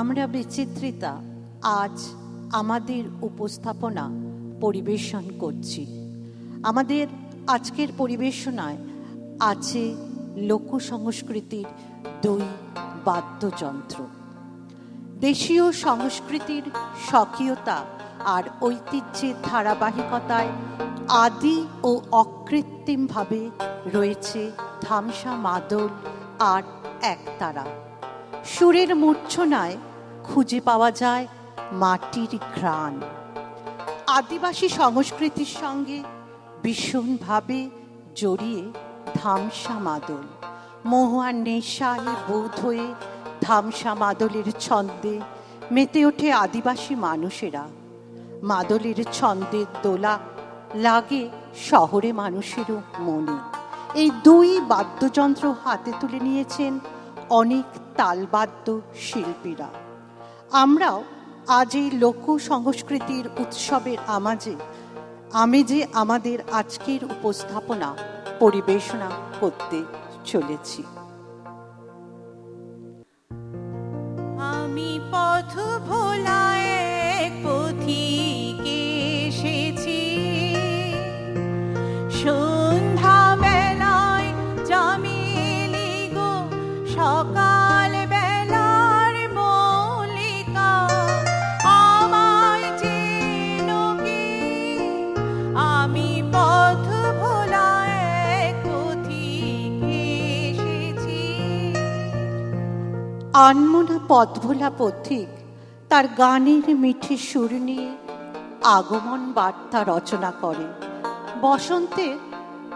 আমরা বিচিত্রিতা, আজ আমাদের উপস্থাপনা পরিবেশন করছি। আমাদের আজকের পরিবেশনায় আছে লোক সংস্কৃতির দুই বাদ্যযন্ত্র। দেশীয় সংস্কৃতির স্বকীয়তা আর ঐতিহ্যের ধারাবাহিকতায় আদি ও অকৃত্রিমভাবে রয়েছে ধামসা, মাদল আর একতারা। সুরের মূর্ছনায় খুঁজে পাওয়া যায় মাটির ঘ্রাণ। আদিবাসী সংস্কৃতির সঙ্গে ভীষণভাবে জড়িয়ে ধামসা মাদল। মহুয়ার নেশায় বোধ হয়ে ধামসা মাদলের ছন্দে মেতে ওঠে আদিবাসী মানুষেরা। মাদলের ছন্দের দোলা লাগে শহরে মানুষেরও মনে। এই দুই বাদ্যযন্ত্র হাতে তুলে নিয়েছেন অনেক তালবাদ্য শিল্পীরা আমরাও আজ এই লোক সংস্কৃতির উৎসবের আমাজে আমি যে আমাদের আজকের উপস্থাপনা পরিবেশনা করতে চলেছি। আমি পথ ভোলায় আনমনা পথভোলা পথিক তার গানের মিঠে সুর নিয়ে আগমন বার্তা রচনা করে। বসন্তে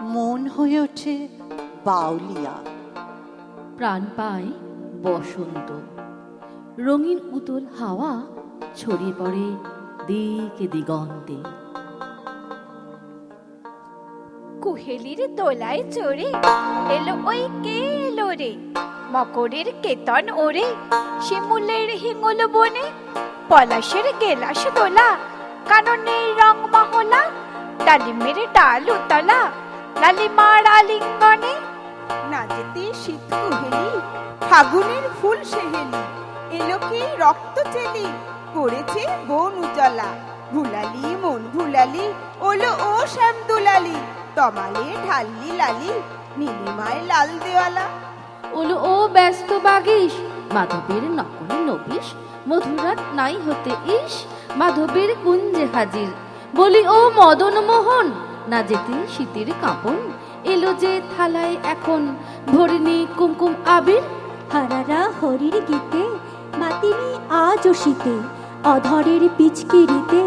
মন হয়ে ওঠে বাউলিয়া। প্রাণ পায় বসন্ত। রঙিন উতল হাওয়া ছড়িয়ে পড়ে দিকে দিগন্তে। কুহেলির দোলায় চড়ে এলো ওই কে এলো রে। মকরের কেতন ওরে, শিমুলের হিঙ্গল বনে, পলাশের গেলাস দোলা, কাননের রং মহলা, ডালিমের ডাল উতলা, লালিমার আলিঙ্গনে। নাচেতে শীত কুহেলি, ফাগুনের ফুল সেহেলি এলো কি রক্ত চেলি করেছে বন উজলা ভুলালি, মন ভুলালি, ওলো ও শ্যাম দুলালি তমালে ঢাললি লালি, নীলিমায় লাল দেওয়ালা। ওলো ও ব্যস্ত বাগিস। মাধবের নকলে নবিস মধুরাত নাই হতে ইস, মাধবের কুঞ্জে হাজির। বলি, ও মদন মোহন, না যেতে শীতের কাঁপন, এলো যে থালায় এখন ভরিনি কুমকুম আবির। হারারা হরির গীতে, মাতিনি আজ শীতে, অধরের পিচকিরিতে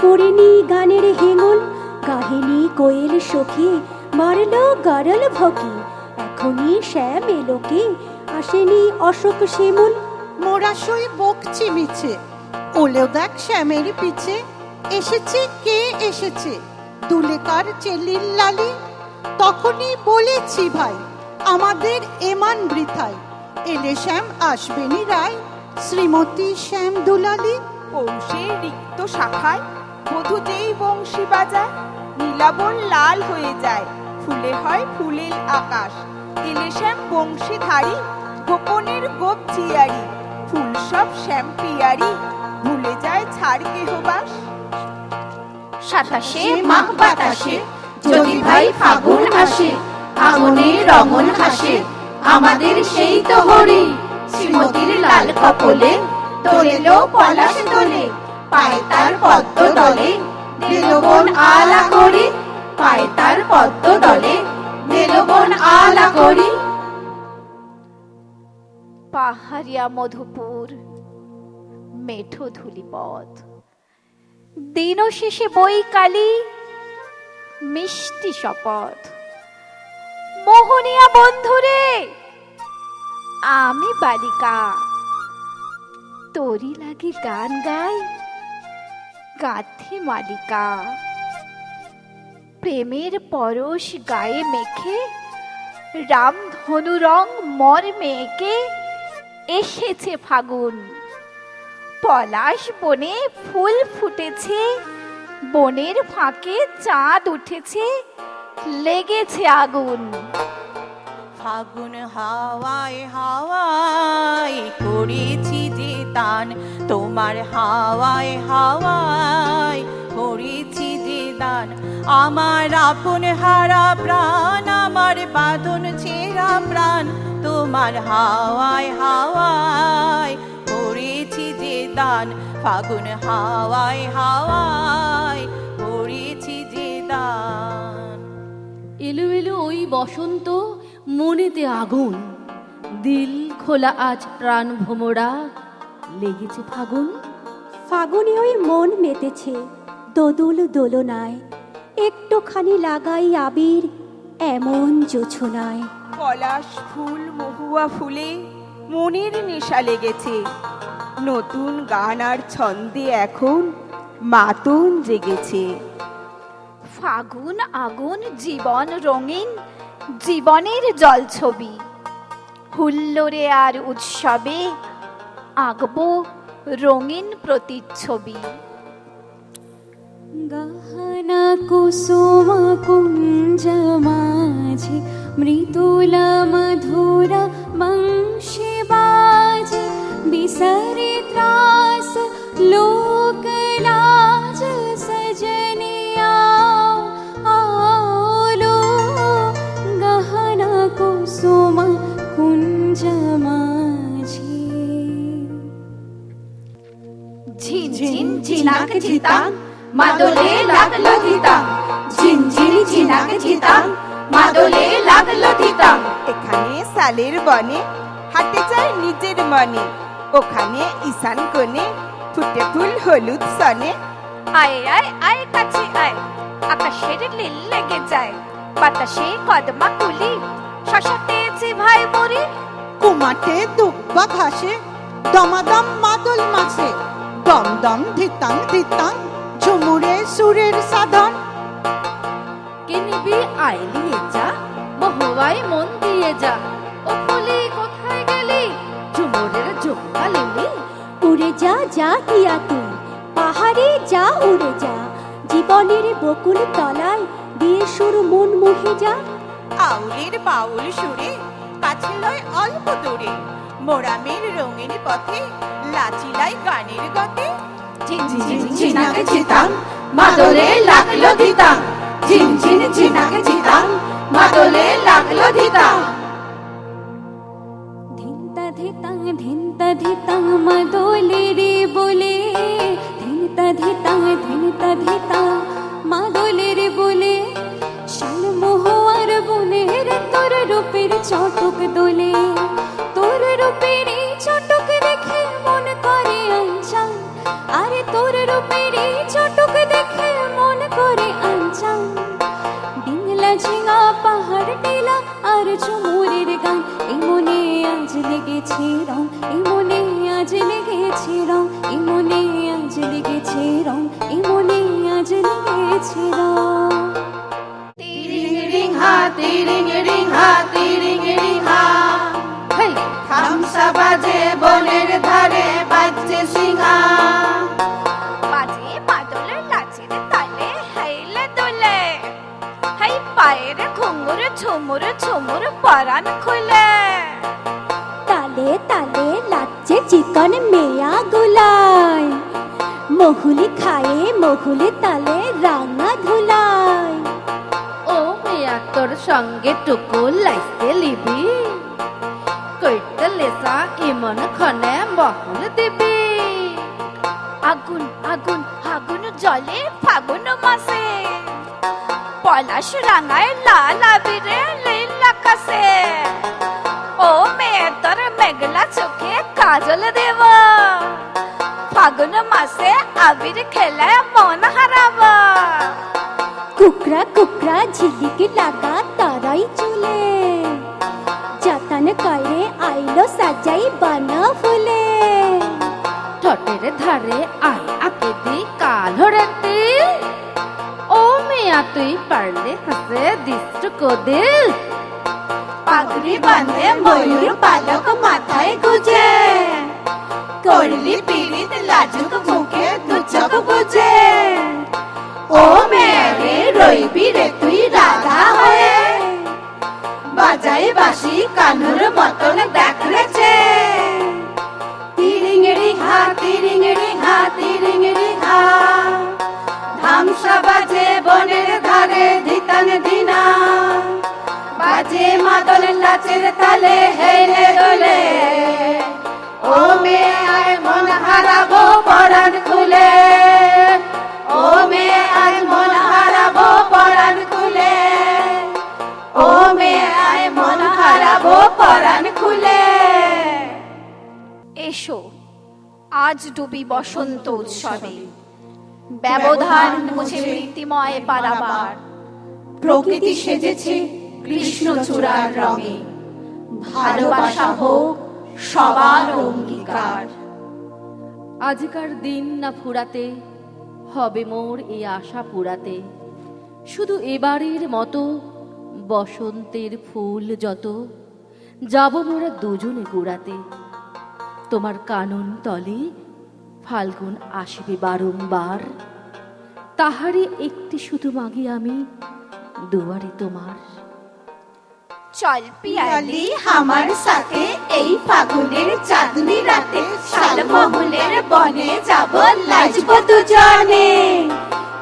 করিনি গানের হেঙুল গাহিনী কোয়েল সখী, মারল গরল ভকি। এখনই শ্যাম এলো কি? আসেনি অশোক শিমুল। মোরা সই বকছি মিছে ওলেও দেখ শ্যামের পিছে। এসেছে কে এসেছে? দুলেকার চেলির লালি। তখনই বলেছি ভাই আমাদের এমান বৃথায়। এলে শ্যাম আসবেনি রায় শ্রীমতী শ্যাম দুলালি। পৌষে রিক্ত শাখায় মধু যেই বংশী বাজায় নীলাবন লাল হয়ে যায় ফুলে হয় ফুলেল আকাশ। শ্যাম বংশীধারী, গোপনের গোপ চিয়ারি ফুল সব শ্যাম পিয়ারি ভুলে যায় ছাড় কেহবাস সাতাশে মাঘ বাতাসে যদি ভাই ফাগুন আসে, আগুনে রমন হাসে, আমাদের সেই তো হরি। শ্রীমতির লাল কপলে তোলেলো পলাশ তোলে পায় তার পদ্ম দলে দিলবন আলা করি, পায় তার পদ্ম দলে দিলবন আলা করি? পাহাড়িয়া মধুপুর, মেঠো ধুলিপথ। দিন শেষে বই কালি মিষ্টি শপথ। মোহনিয়া বন্ধুরে, আমি বালিকা। তোরি লাগে গান গাই, গাথে মালিকা। প্রেমের পরশ গায়ে মেখে, রাম ধনুরং মর মেয়েকে এসেছে ফাগুন। পলাশ বনে ফুল ফুটেছে, বনের ফাঁকে চাঁদ উঠেছে, লেগেছে আগুন। ফাগুন হাওয়ায় হাওয়ায় করেছি যে তান, তোমার হাওয়ায় হাওয়ায় করেছি দান আমার আপন হারা প্রাণ আমার বাঁধন ছেঁড়া প্রাণ তোমার হাওয়ায় হাওয়ায় করেছি যে দান ফাগুন হাওয়ায় হাওয়ায় করেছি যে দান। এলো এলো ওই বসন্ত মনেতে আগুন। দিল খোলা আজ প্রাণ ভোমরা লেগেছে ফাগুন। ফাগুনে ওই মন মেতেছে। দোদুল দোলনায় একটুখানি লাগাই আবির এমন জোছনায়। পলাশ ফুল মহুয়া ফুলে মনের নেশা লেগেছে। নতুন গান আর ছন্দে এখন মাতন জেগেছে। ফাগুন আগুন জীবন রঙিন জীবনের জল ছবি। হুল্লোরে আর উৎসবে আঁকবো রঙিন প্রতিচ্ছবি। গহনা কুসুম কুঞ্জ মাঝে, মৃদুল মধুর বংশী বাজে, বিসরে ত্রাস লোক লাজ সজনিয়া। আলো গহনা কুসুম কুঞ্জ মাঝে। ঝিনঝিন ঝিনাক ঝিতাং। মাদলে লাগল ধিতাং ঝিনঝিন ঝিনাক ঝিতাং। মাদলে লাগল ধিতাং এখানে সালের বনে হাঁটে যায় নিজের মনে। ওখানে ঈশান কোণে ফুটে ফুল হলুদ সনে। আয় আয় আয় কাছে আয়। আকাশের লীল লেগে যায়। বাতাসে কদমা কুলি। শশাতেছে ভাই মরি। কুমাটে দুব্বা ঘাসে দমাদম মাদল মাসে দম দম ধিতাং ধিতাং ঝুমুরে সুরের সাধন। কে নিবি আইলিয়ে যা মহুয়াই মন দিয়ে যা। ও ফুলি কোথায় গেলি? ঝুমুরের জোকা লিলি উড়ে যা যা টিয়া তুই পাহাড়ে যা উড়ে যা। জীবনের বকুল তলায় দিয়ে সুর মন মুহে যা। আউলের বাউল সুরে কাছে লয় অল্প দূরে। মোরামের রঙিন পথে লাচিলাই গানের গতে ঝিনাক ঝিতাং মাদলে লাগল ধিতাং ঝিনঝিন ঝিনাক ঝিতাং মাদলে লাগল ধিতাং ধিনতা ধিতাং ধিনতা ধিতাং মাদোলে রে বলে। ধিনতা ধিতাং ধিনতা ধিতাং মাদোলে রে বলে। শাল মোহর বনের তোর রূপের চটক লেগেছে রং এই মনে আজ লেগেছে রং এই মনে আজ লেগেছে রং এই আজ লেগেছে রং তিরিং রিং হা তিরিং রিং হা তিরিং রিং হা। হেই খামসা বাজে বনের ধারে বাজছে সিংহা। বাজে মাদলের নাচের তালে হাইলে দোলে হাই পায়ের ঘুঙুর ঝুমুর ঝুমুর পরান খুলে। তালে তালে লাচ্ছে চিকন মেয়া গুলায় মহুলি খায়ে মহুলি তালে রাঙা ধুলায় ও মেয়া, তোর সঙ্গে টুকু লাইতে লিবি। কইতে লেসা ইমন খনে মহল দিবি। আগুন আগুন আগুন জলে ফাগুন মাসে। পলাশ রাঙায় লাল আবিরে লীল আকাশে ও মেয়ে তোর মেঘলা চোখে কাজল দেব। ফাগুন মাসে আবির খেলে মন হারাব। কুকরা কুকরা ঝিলিক লাগা তারাই চুলে। যাতান করে আইলো সাজাই বানা ফুলে। ঠটের ধারে আয় আকে দি কালো রেতি ও মেয়া তুই পারলে হাসে দিষ্ট কদিল। পাগড়ি বাঁধে, ময়ূর পালক মাথায় গুজে। করলি পীড়িত লাজুক মুখে দুচক বুঝে। ও মেয়ে রইবি রে তুই রাধা হয়ে। বাজাই বাসি কানুর মতন দেখরেছে নাচের তালে হেলে দোলে ও মেয়ে আয় মন হারাবো পরাণ খুলে। ও মেয়ে আয় মন হারাবো পরাণ খুলে। ও মেয়ে আয় মন হারাবো পরাণ খুলে। এসো আজ ডুবি বসন্ত উৎসবে। ব্যবধান মুছে প্রীতিময় পারাবার। প্রকৃতি সেজেছে কৃষ্ণচূড়ার রঙে ভালোবাসা হোক, সবার অঙ্গীকার। আজকার দিন না ফুরাতে, হবে মোর এই আশা পুরাতে। শুধু এবারের মতো, বসন্তের ফুল যত, যাব মোরা দুজনে গুড়াতে। তোমার কানন তলে ফাল্গুন আসবে বারংবার। তাহারই একটি শুধু মাগি আমি, দুয়ারে তোমার। চল পিয়ালি আমার সাথে এই ফাগুনের চাঁদনি রাতে শালমহলের বনে যাব লাজব দুজনে।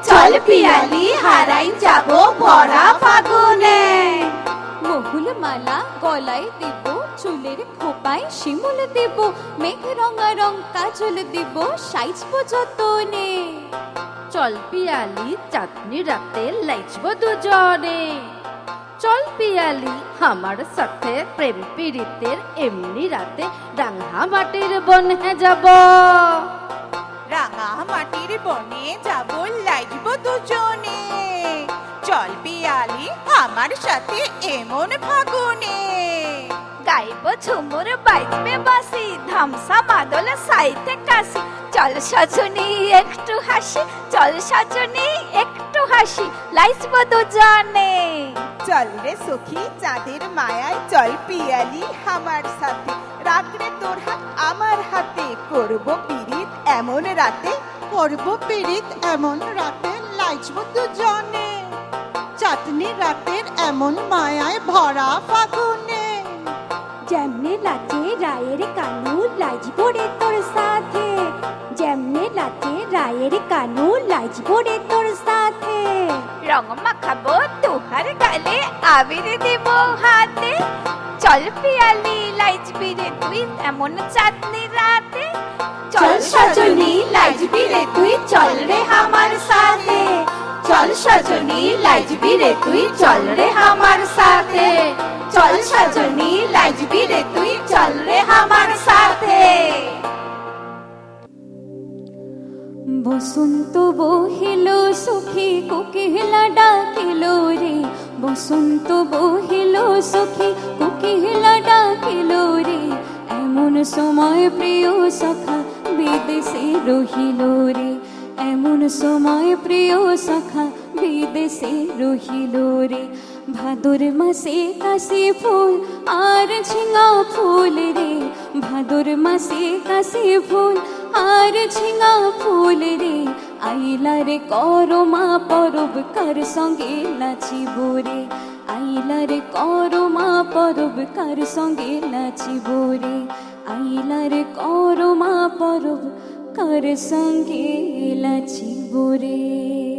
চল পিয়ালি হারাই যাব ভরা ফাগুনে। মহুল মালা গলায় দেব চুলের খোপায় শিমুল দেব মেঘ রঙা রং কাজল দেব সাইজব যতনে। চল পিয়ালি চাঁদনি রাতে লাইচব দুজনে। চল পিয়ালি আমার সাথে প্রেম পীড়িতের এমনি রাতে রাঙা মাটির বনে যাব। রাঙা মাটির বনে যাব লাইব দুজনে। চল পিয়ালি আমার সাথে এমন ফাগুনে। গাইব ঝুমুর বাইজবে বাসি ধামসা মাদল সাইতে কাশি। চল সজনী একটু হাসি চল সজনী একটু হাসি লাইসব জানে। চল রে সখী চাঁদের মায়ায় চল পিয়ালি আমার সাথে। রাত্রে তোর হাত আমার হাতে করব পিরিত এমন রাতে করব পীড়িত এমন রাতে লাইচব দুজনে চাটনি রাতের এমন মায়ায় ভরা ফাগুনে। যেমনে লাচে রায়ের কানু লাজবো রে তোর সাথে যেমনে লাচে রায়ের কানু লাজবো রে তোর সাথে রং মাখাবো তুহার গালে আবির দেব হাতে। চল পিয়ালি লাইজবি রে তুই এমন চাঁদনি রাতে। চল সজনী লাজবি রে তুই চল রে আমার সাথে। চল সজনী লাজবি রে তুই চল রে আমার সাথে। চল সজনী লাজবি রে তুই চল রে আমার সাথে। বসন্ত বহিল, সখী কোকিলা ডাকিল রে। বসন্ত বহিল, সখী কোকিলা ডাকিল রে। এমন সময় প্রিয় সখা বিদেশে রহিল রে। এমন সময় প্রিয় সখা বিদেশে রহিল রে। ভাদর মাসে কাশি ফুল, আর ঝিঙা ফুল রে। ভাদর মাসে কাশি ফুল আর ঝিঙা ফুল রে, আইলা রে করমা পরব, কার সঙ্গে নাচিব রে? আইলা রে করমা পরব, কার সঙ্গে নাচিব রে? আইলা রে করমা পরব, কার সঙ্গে নাচিব রে?